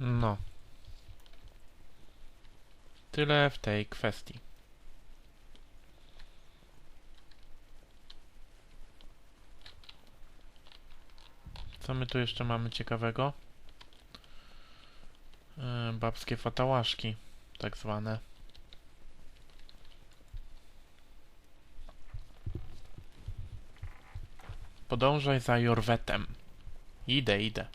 No. Tyle w tej kwestii. Co my tu jeszcze mamy ciekawego? Yy, babskie fatałaszki, tak zwane. Podążaj za Jorwetem. Idę, idę.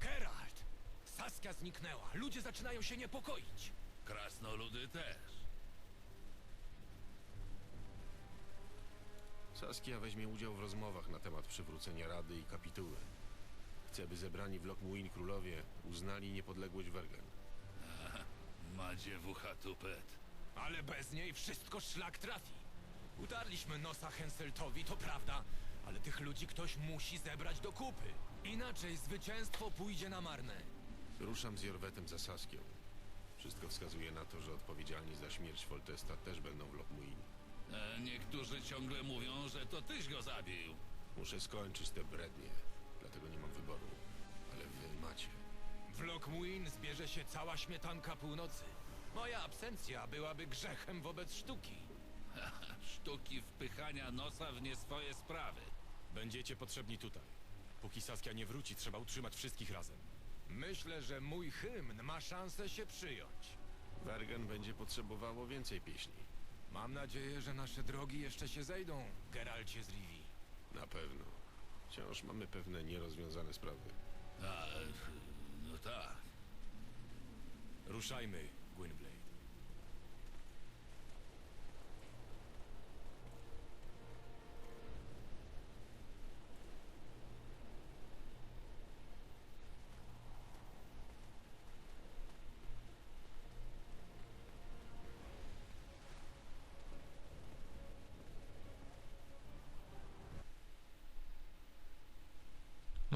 Geralt! Saskia zniknęła. Ludzie zaczynają się niepokoić. Krasnoludy też. Saskia weźmie udział w rozmowach na temat przywrócenia Rady i kapituły. Chce, by zebrani w Lokmuin królowie uznali niepodległość Wergen. Ma dziewucha tupet. Ale bez niej wszystko szlak trafi. Udarliśmy nosa Henseltowi, to prawda, ale tych ludzi ktoś musi zebrać do kupy. Inaczej zwycięstwo pójdzie na marne. Ruszam z Jorwetem za Saskią. Wszystko wskazuje na to, że odpowiedzialni za śmierć Foltesta też będą w Lokmuin. E, niektórzy ciągle mówią, że to tyś go zabił. Muszę skończyć te brednie, dlatego nie mam wyboru. Ale wy macie. W Lokmuin zbierze się cała śmietanka północy. Moja absencja byłaby grzechem wobec sztuki. Sztuki wpychania nosa w nie swoje sprawy. Będziecie potrzebni tutaj. Póki Saskia nie wróci, trzeba utrzymać wszystkich razem. Myślę, że mój hymn ma szansę się przyjąć. Wergen będzie potrzebowało więcej pieśni. Mam nadzieję, że nasze drogi jeszcze się zejdą, Geralcie z Rivii. Na pewno. Wciąż mamy pewne nierozwiązane sprawy. A, e, no tak. Ruszajmy,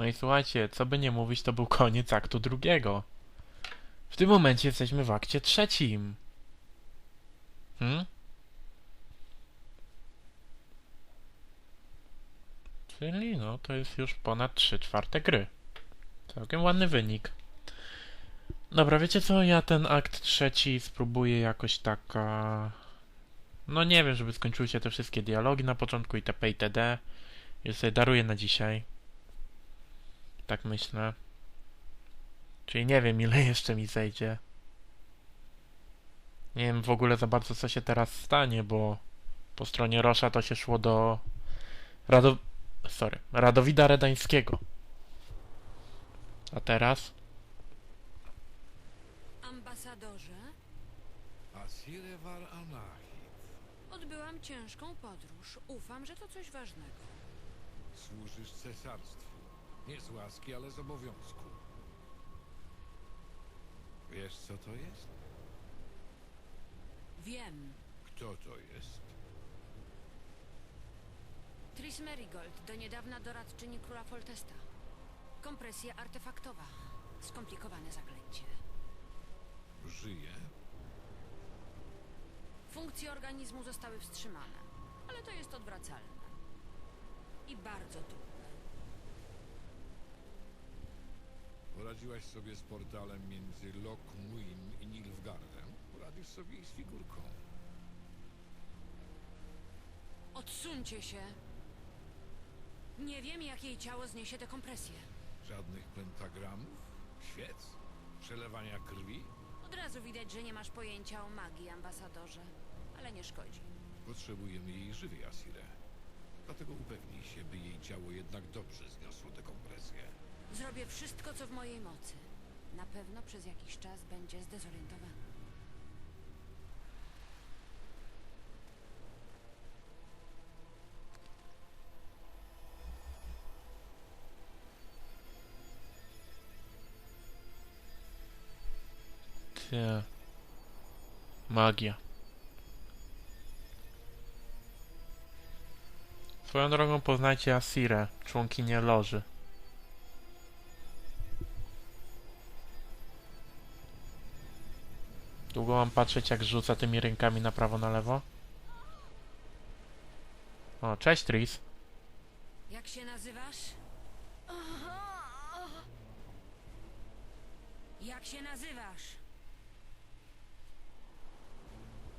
No i słuchajcie, co by nie mówić, to był koniec aktu drugiego. W tym momencie jesteśmy w akcie trzecim. Hmm? Czyli no, to jest już ponad 3 czwarte gry. Całkiem ładny wynik. Dobra, wiecie co? Ja ten akt trzeci spróbuję jakoś tak... a, No nie wiem, żeby skończyły się te wszystkie dialogi na początku itp. itd. Już sobie daruję na dzisiaj. Tak myślę. Czyli nie wiem, ile jeszcze mi zejdzie. Nie wiem w ogóle za bardzo, co się teraz stanie, bo po stronie Rosza to się szło do Rado... Sorry, Radowida Redańskiego. A teraz? Ambasadorze, Asire Var Anahit. odbyłam ciężką podróż. Ufam, że to coś ważnego. Służysz cesarstwu. Nie z łaski, ale z obowiązku. Wiesz, co to jest? Wiem. Kto to jest? Tris Merigold, do niedawna doradczyni króla Foltesta. Kompresja artefaktowa. Skomplikowane zaklęcie. Żyje? Funkcje organizmu zostały wstrzymane, ale to jest odwracalne. I bardzo trudne. Poradziłaś sobie z portalem między Lokmuin i Nilfgaardem? Poradzisz sobie i z figurką. Odsuńcie się! Nie wiem, jak jej ciało zniesie tę kompresję. Żadnych pentagramów? Świec? Przelewania krwi? Od razu widać, że nie masz pojęcia o magii, ambasadorze. Ale nie szkodzi. Potrzebujemy jej żywej, Asire. Dlatego upewnij się, by jej ciało jednak dobrze zniosło dekompresję. Zrobię wszystko, co w mojej mocy. Na pewno przez jakiś czas będzie zdezorientowany. Ty. Magia. Swoją drogą poznajcie Asirę, członkinię Loży. Długo mam patrzeć, jak rzuca tymi rękami na prawo, na lewo? O, cześć Tris. Jak się nazywasz? Jak się nazywasz?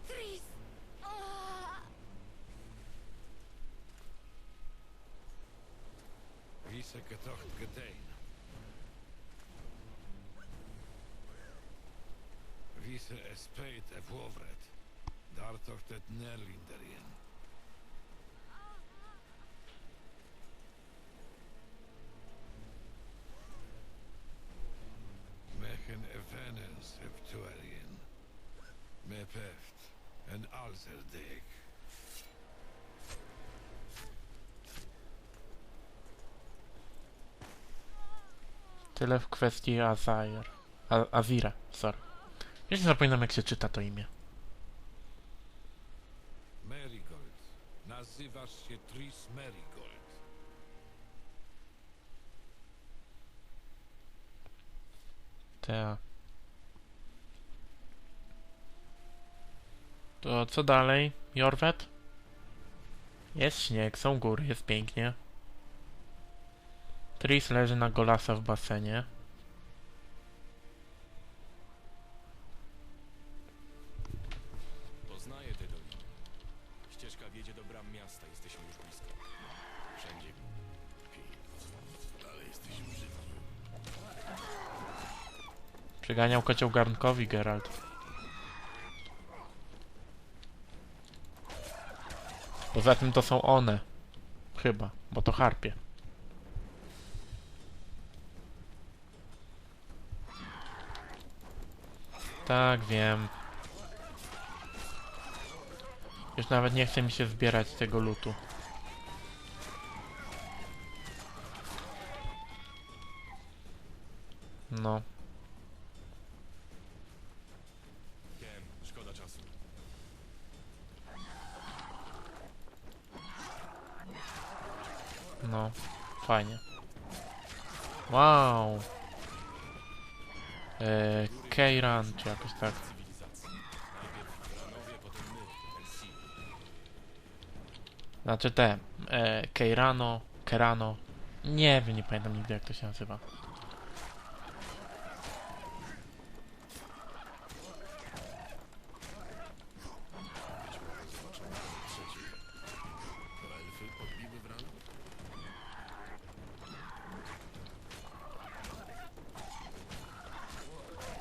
Tris! Vise getocht gedein. vissen en spijt en. Daar tocht het nell in. Mechen Evenens me peft en Alzerdek. Tyle w Azair. A Azira, sorry. Ja się zapominam jak się czyta to imię. Marigold. Nazywasz się Tris Marigold. Ta. To co dalej? Jorwet? Jest śnieg, są góry, jest pięknie. Tris leży na golasa w basenie. Wiedzie do bram miasta, jesteśmy już blisko. Wszędzie Ale jesteś brzydki. Przyganiał kocioł garnkowi, Geralt. Poza tym to są one. Chyba, bo to harpie. Tak, wiem. Już nawet nie chce mi się zbierać tego lutu. No. Wiem, szkoda czasu. No, fajnie. Wow. Eee, Keiran, czy jakoś tak. Znaczy te, e, Keirano, Kerano. Nie wiem, nie pamiętam nigdy jak to się nazywa.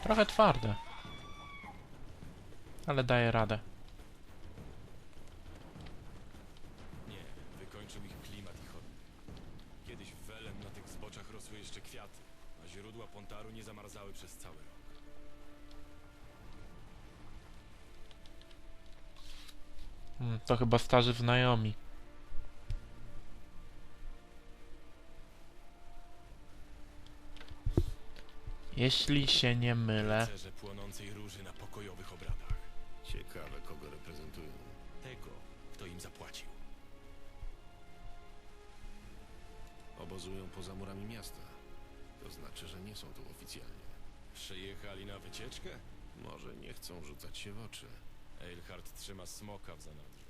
Trochę twarde. Ale daje radę. To chyba starzy znajomi. Jeśli się nie mylę. Rycerze płonącej róży na pokojowych obradach. Ciekawe, kogo reprezentują. Tego, kto im zapłacił. Obozują poza murami miasta. To znaczy, że nie są tu oficjalnie. Przyjechali na wycieczkę? Może nie chcą rzucać się w oczy. Eilhart trzyma smoka w zanadrzu.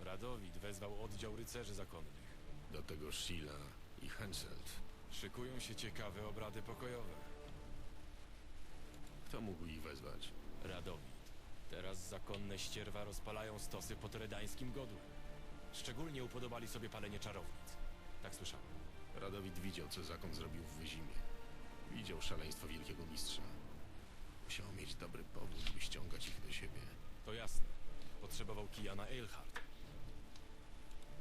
Radowid wezwał oddział rycerzy zakonnych. Do tego Sheila i Henselt. Szykują się ciekawe obrady pokojowe. Kto mógł ich wezwać? Radowid. Teraz zakonne ścierwa rozpalają stosy pod redańskim godłem. Szczególnie upodobali sobie palenie czarownic. Tak słyszałem. Radowid widział, co zakon zrobił w Wyzimie. Widział szaleństwo wielkiego mistrza. Musiał mieć dobry powód, by ściągać ich do siebie. To jasne. Potrzebował kijana Eilhart.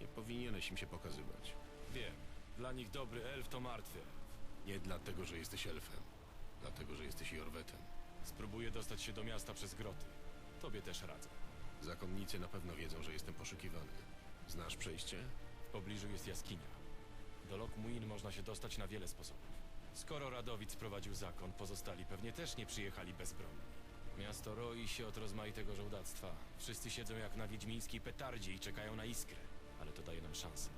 Nie powinieneś im się pokazywać. Wiem. Dla nich dobry elf to martwy. Nie dlatego, że jesteś elfem. Dlatego, że jesteś Jorwetem. Spróbuję dostać się do miasta przez groty. Tobie też radzę. Zakonnicy na pewno wiedzą, że jestem poszukiwany. Znasz przejście? W pobliżu jest jaskinia. Do Lokmuin można się dostać na wiele sposobów. Skoro Radowid sprowadził zakon, pozostali pewnie też nie przyjechali bezbronni. Miasto roi się od rozmaitego żołdactwa. Wszyscy siedzą jak na wiedźmińskiej petardzie i czekają na iskrę. To daje nam szansę.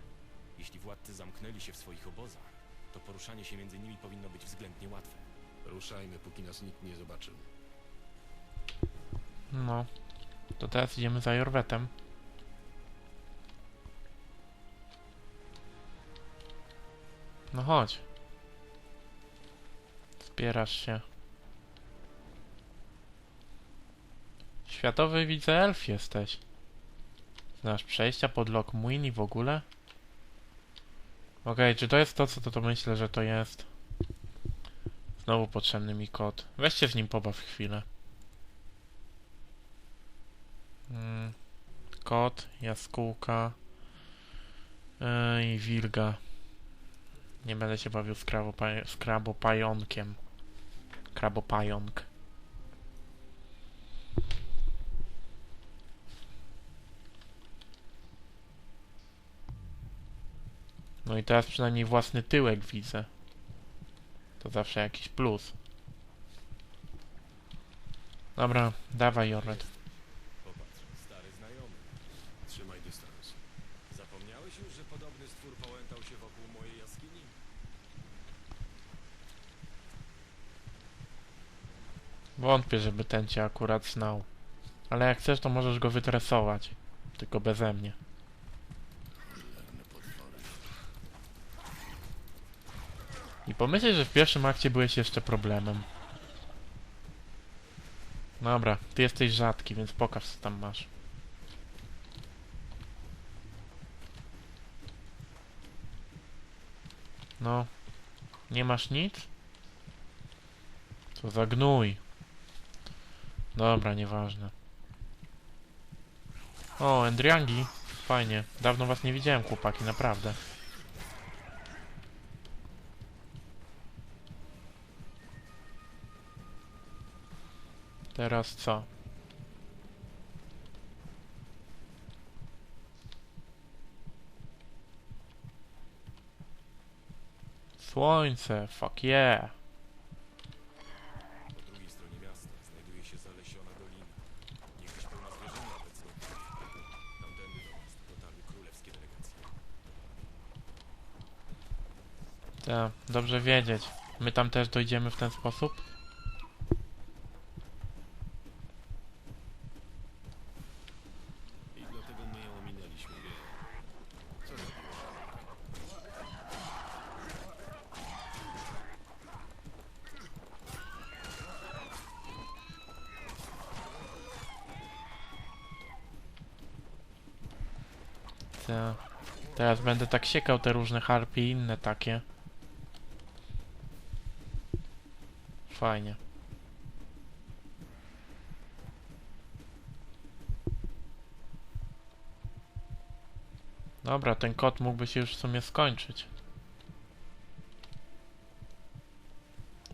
Jeśli władcy zamknęli się w swoich obozach, to poruszanie się między nimi powinno być względnie łatwe. Ruszajmy, póki nas nikt nie zobaczył. No. To teraz idziemy za Jorwetem. No chodź. Zbierasz się. Światowy widzę elf jesteś. Znasz przejścia pod Lockmuin i w ogóle? Okej, czy to jest to, co to, to myślę, że to jest? Znowu potrzebny mi kod. Weźcie z nim pobaw chwilę. Mm. Kot, jaskółka yy, i wilga. Nie będę się bawił z, krabopa- z krabopająkiem. Krabopająk. No i teraz przynajmniej własny tyłek widzę. To zawsze jakiś plus. Dobra, dawaj Jorwet. Popatrz, stary znajomy. Trzymaj dystans. Zapomniałeś już, że podobny stwór pałętał się wokół mojej jaskini? Wątpię, żeby ten cię akurat znał. Ale jak chcesz, to możesz go wytresować. Tylko beze mnie. I pomyśleć, że w pierwszym akcie byłeś jeszcze problemem. Dobra, ty jesteś rzadki, więc pokaż co tam masz. No. Nie masz nic? Co za gnój. Dobra, nieważne. O, Endriangi. Fajnie. Dawno was nie widziałem, chłopaki, naprawdę. Teraz co? Słońce, fuck yeah. Po drugiej stronie miasta znajduje się zalesiona dolina. Miast dotarły królewskie delegacje. Tak, dobrze wiedzieć. My tam też dojdziemy w ten sposób? I dlatego my ją ominęliśmy. Co zrobiła? Tak. Teraz będę tak siekał te różne harpy i inne takie. Fajnie. Dobra, ten kot mógłby się już w sumie skończyć.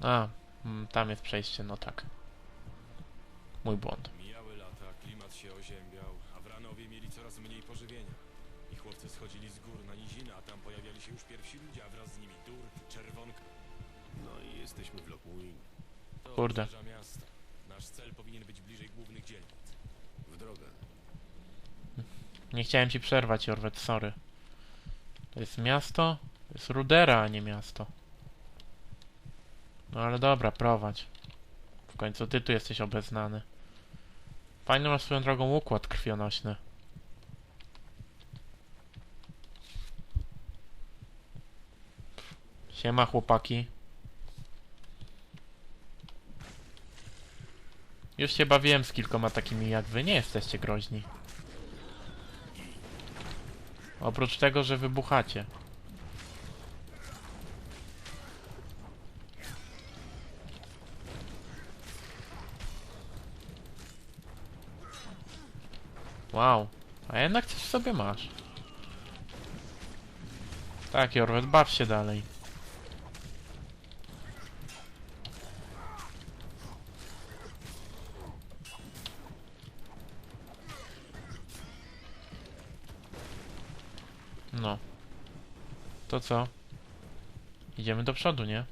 A, mm, tam jest przejście, no tak. Mój błąd. Schodzili z gór na niziny, a tam pojawiali się już pierwsi ludzie, a wraz z nimi Dur, Czerwonka. No i jesteśmy w Lockmuin. To Kurde. obrzeża miasta. Nasz cel powinien być bliżej głównych dzielnic. W drogę. Nie chciałem ci przerwać, Jorwet, sorry. To jest miasto? To jest Rudera, a nie miasto. No ale dobra, prowadź. W końcu ty tu jesteś obeznany. Fajny masz swoją drogą układ krwionośny. Siema chłopaki. Już się bawiłem z kilkoma takimi jak wy, nie jesteście groźni. Oprócz tego, że wybuchacie. Wow, a jednak coś w sobie masz. Tak, Jorwet, baw się dalej. No. To co? Idziemy do przodu, nie?